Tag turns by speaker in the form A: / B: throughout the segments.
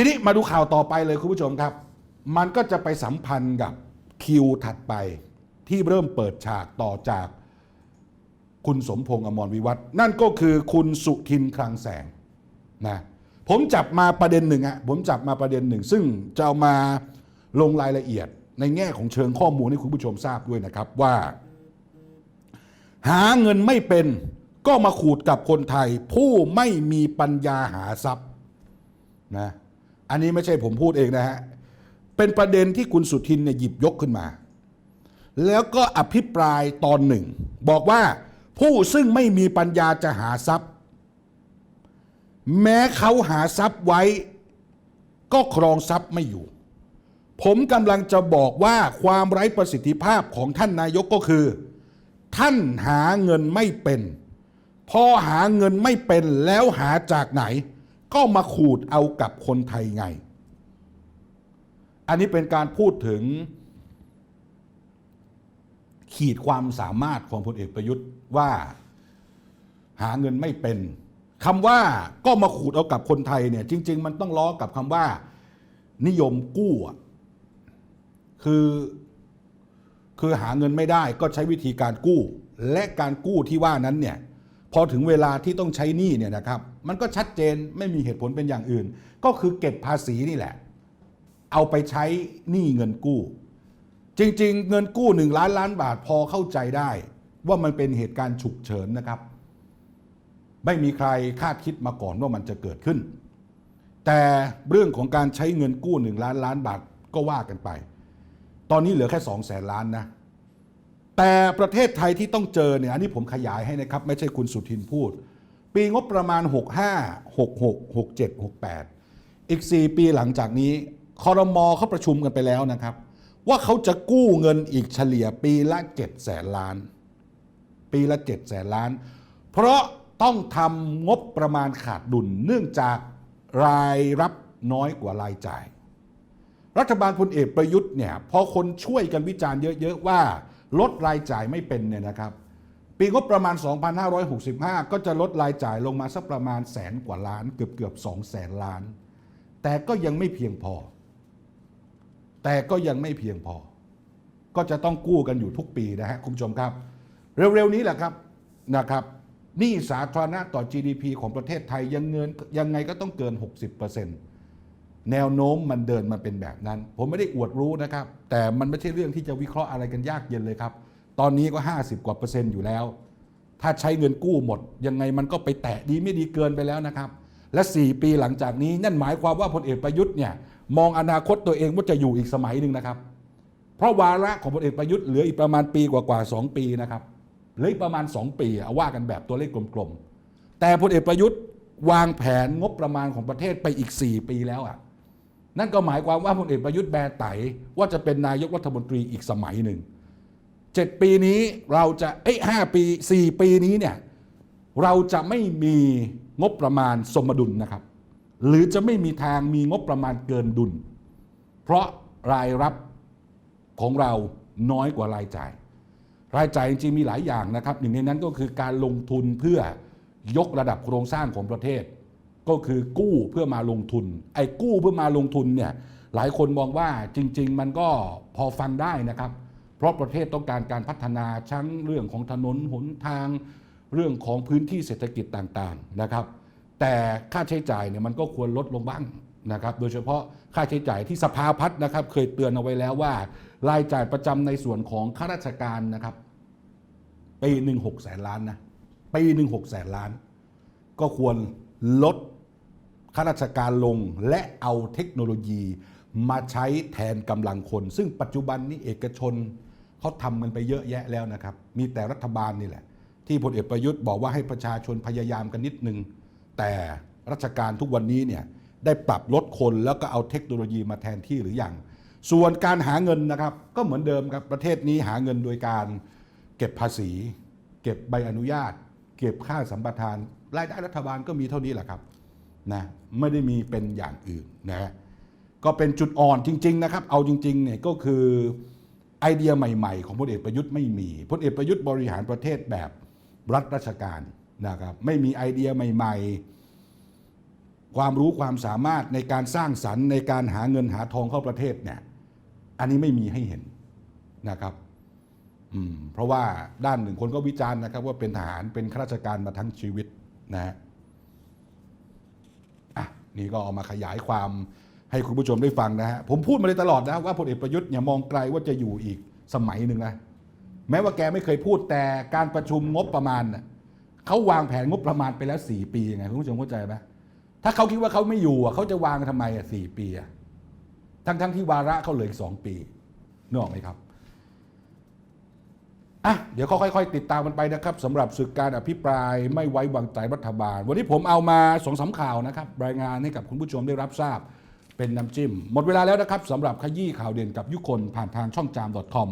A: ทีนี้มาดูข่าวต่อไปเลยคุณผู้ชมครับ มันก็จะไปสัมพันธ์กับคิวถัดไปที่เริ่มเปิดฉากต่อจากคุณสมพงษ์อมรวิวัฒนั่นก็คือคุณสุทินคลังแสงนะผมจับมาประเด็นหนึ่งอะผมจับมาประเด็นหนึ่ง ซึ่งจะเอามาลงรายละเอียดในแง่ของเชิงข้อมูลให้คุณผู้ชมทราบด้วยนะครับว่า หาเงินไม่เป็นก็มาขูดกับคนไทย ผู้ไม่มีปัญญาหาทรัพย์นะ อันนี้ไม่ใช่ผมพูดเองนะฮะ เป็นประเด็นที่คุณสุทินเนี่ยหยิบยกขึ้นมา แล้วก็อภิปรายตอนหนึ่ง บอกว่าผู้ซึ่งไม่มีปัญญาจะหาทรัพย์ แม้เขาหาทรัพย์ไว้ ก็ครองทรัพย์ไม่อยู่ ผมกำลังจะบอกว่าความไร้ประสิทธิภาพของท่านนายกก็คือ ท่านหาเงินไม่เป็น พอหาเงินไม่เป็นแล้วหาจากไหน ก็มาขูดเอากับคนไทยไง อันนี้เป็นการพูดถึง ขีดความสามารถของพลเอกประยุทธ์ว่าหาเงินไม่เป็นคำว่าก็มาขูดเอากับคนไทยเนี่ย จริง ๆ มันต้องล้อกับคำว่า นิยมกู้คือคือหาเงินไม่ได้ก็ใช้วิธีการกู้ และการกู้ที่ว่านั้นเนี่ย พอถึงเวลาที่ต้องใช้หนี้เนี่ยนะครับ มันก็ชัดเจนไม่มีเหตุผลเป็นอย่างอื่น ก็คือเก็บภาษีนี่แหละ เอาไปใช้หนี้เงินกู้ จริงๆ เงินกู้หนึ่งล้านล้านบาทพอเข้าใจได้ ว่ามันเป็นเหตุการณ์ฉุกเฉินนะครับ ไม่มีใครคาดคิดมาก่อนว่ามันจะเกิดขึ้น แต่เรื่องของการใช้เงินกู้หนึ่งล้านล้านบาทก็ว่ากันไป ตอนนี้เหลือแค่สองแสนล้านนะแต่ประเทศไทยที่ต้องเจอเนี่ยอันนี้ผมขยายให้นะครับ ไม่ใช่คุณสุทินพูด ปีงบประมาณ 65 66 67 68 อีก 4 ปีหลังจากนี้คอรมอเขาประชุมกันไปแล้วนะครับ ว่าเขาจะกู้เงินอีกเฉลี่ยปีละ7แสนล้าน ปีละ7แสนล้าน เพราะต้องทำงบประมาณขาดดุลเนื่องจากรายรับน้อยกว่ารายจ่าย รัฐบาลพลเอกประยุทธ์เนี่ยพอคนช่วยกันวิจารณ์เยอะ ๆ ว่า ลดรายจ่ายไม่เป็นเนี่ยนะครับ ปีงบประมาณ 2565 ก็จะลดรายจ่ายลงมาสักประมาณแสนกว่าล้าน เกือบเกือบสองแสนล้าน แต่ก็ยังไม่เพียงพอ แต่ก็ยังไม่เพียงพอ ก็จะต้องกู้กันอยู่ทุกปีนะฮะคุณผู้ชมครับ เร็วๆนี้แหละครับนะครับหนี้สาธารณะต่อ GDP ของประเทศไทยยังเงินยังไงก็ต้องเกิน 60%แนวโน้มมันเดินมาเป็นแบบนั้น ผมไม่ได้อวดรู้นะครับ แต่มันไม่ใช่เรื่องที่จะวิเคราะห์อะไรกันยากเย็นเลยครับ ตอนนี้ก็ 50 กว่าเปอร์เซ็นต์อยู่แล้ว ถ้าใช้เงินกู้หมด ยังไงมันก็ไปแตะดีไม่ดีเกินไปแล้วนะครับ และ 4 ปีหลังจากนี้นั่นหมายความว่าพลเอกประยุทธ์เนี่ยมองอนาคตตัวเองว่าจะอยู่อีกสมัยหนึ่งนะครับ เพราะวาระของพลเอกประยุทธ์เหลืออีกประมาณปีกว่าๆสองปีนะครับเหลืออีกประมาณ 2 ปีเอาว่ากันแบบตัวเลขกลมๆแต่พลเอกประยุทธ์วางแผนงบประมาณของประเทศไปอีก 4 ปีแล้วอะนั่นก็หมายความว่าพลเอกประยุทธ์แบร์ไตว่าจะเป็นนายกรัฐมนตรีอีกสมัยหนึ่ง เจ็ดปีนี้เราจะเอ้ยห้าปีสี่ปีนี้เนี่ยเราจะไม่มีงบประมาณสมดุลนะครับ หรือจะไม่มีทางมีงบประมาณเกินดุล เพราะรายรับของเราน้อยกว่ารายจ่าย รายจ่ายจริงๆมีหลายอย่างนะครับหนึ่งในนั้นก็คือการลงทุนเพื่อยกระดับโครงสร้างของประเทศ ก็คือกู้เพื่อมาลงทุน ไอ้กู้เพื่อมาลงทุนเนี่ยหลายคนมองว่าจริง ๆ มันก็พอฟังได้นะครับ เพราะประเทศต้องการการพัฒนาทั้งเรื่องของถนนหนทางเรื่องของพื้นที่เศรษฐกิจต่างๆนะครับ แต่ค่าใช้จ่ายเนี่ยมันก็ควรลดลงบ้างนะครับ โดยเฉพาะค่าใช้จ่ายที่สภาพัฒน์นะครับ เคยเตือนเอาไว้แล้วว่า รายจ่ายประจำในส่วนของข้าราชการนะครับปีหนึ่งหกแสนล้านนะปีหนึ่งหกแสนล้าน ก็ควรลดข้าราชการลงและเอาเทคโนโลยีมาใช้แทนกำลังคน ซึ่งปัจจุบันนี้เอกชน เขาทำมันไปเยอะแยะแล้วนะครับ มีแต่รัฐบาลนี่แหละ ที่พลเอกประยุทธ์บอกว่าให้ประชาชนพยายามกันนิดนึง แต่ราชการทุกวันนี้เนี่ยได้ปรับลดคนแล้วก็เอาเทคโนโลยีมาแทนที่หรืออยังส่วนการหาเงินนะครับ ก็เหมือนเดิมครับประเทศนี้หาเงินโดยการเก็บภาษี เก็บใบอนุญาต เก็บค่าสัมปทาน รายได้รัฐบาลก็มีเท่านี้แหละครับนะไม่ได้มีเป็นอย่างอื่นนะก็เป็นจุดอ่อนจริง ๆ นะครับ เอาจริงๆเนี่ยก็คือ ไอเดียใหม่ ๆ ของพลเอกประยุทธ์ไม่มีพลเอกประยุทธ์บริหารประเทศแบบรัฐราชการนะครับไม่มีไอเดียใหม่ ๆ ความรู้ความสามารถในการสร้างสรรค์ในการหาเงินหาทองเข้าประเทศเนี่ยอันนี้ไม่มีให้เห็นนะครับอืมเพราะว่าด้านหนึ่งคนก็วิจารณ์นะครับ ว่าเป็นทหารเป็นข้าราชการมาทั้งชีวิตนะฮะอะนี่ก็เอามาขยายความ ให้คุณผู้ชมได้ฟังนะฮะผมพูดมาเลยตลอดนะว่าพลเอกประยุทธ์อย่ามองไกลว่าจะอยู่อีกสมัยหนึ่งนะแม้ว่าแกไม่เคยพูดแต่การประชุมงบประมาณน่ะเขาวางแผนงบประมาณไปแล้วสี่ปีไงคุณผู้ชมเข้าใจไหมถ้าเขาคิดว่าเขาไม่อยู่อะเขาจะวางทำไมอะสี่ปีอะทั้งทั้งๆที่วาระเขาเหลืออีกสองปีนึกออกไหมครับอะเดี๋ยวค่อยๆติดตามมันไปนะครับสำหรับศึกการอภิปรายไม่ไว้วางใจรัฐบาล วันนี้ผมเอามาสองสามข่าวนะครับ รายงานให้กับคุณผู้ชมได้รับทราบ เป็นน้ำจิ้ม หมดเวลาแล้วนะครับสำหรับขยี้ข่าวเด่นกับยุคนผ่านทางช่องจาม .com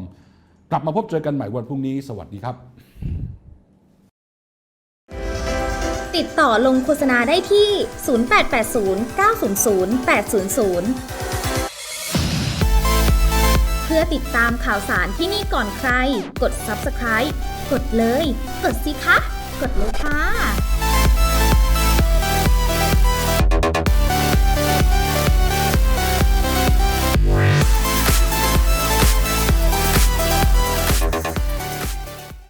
A: กลับมาพบเจอกันใหม่วันพรุ่งนี้สวัสดีครับ
B: ติดต่อลงโฆษณาได้ที่ 0880 900 800 เพื่อติดตามข่าวสารที่นี่ก่อนใคร กด subscribe กดเลย กดสิคะ กดเลยค่ะ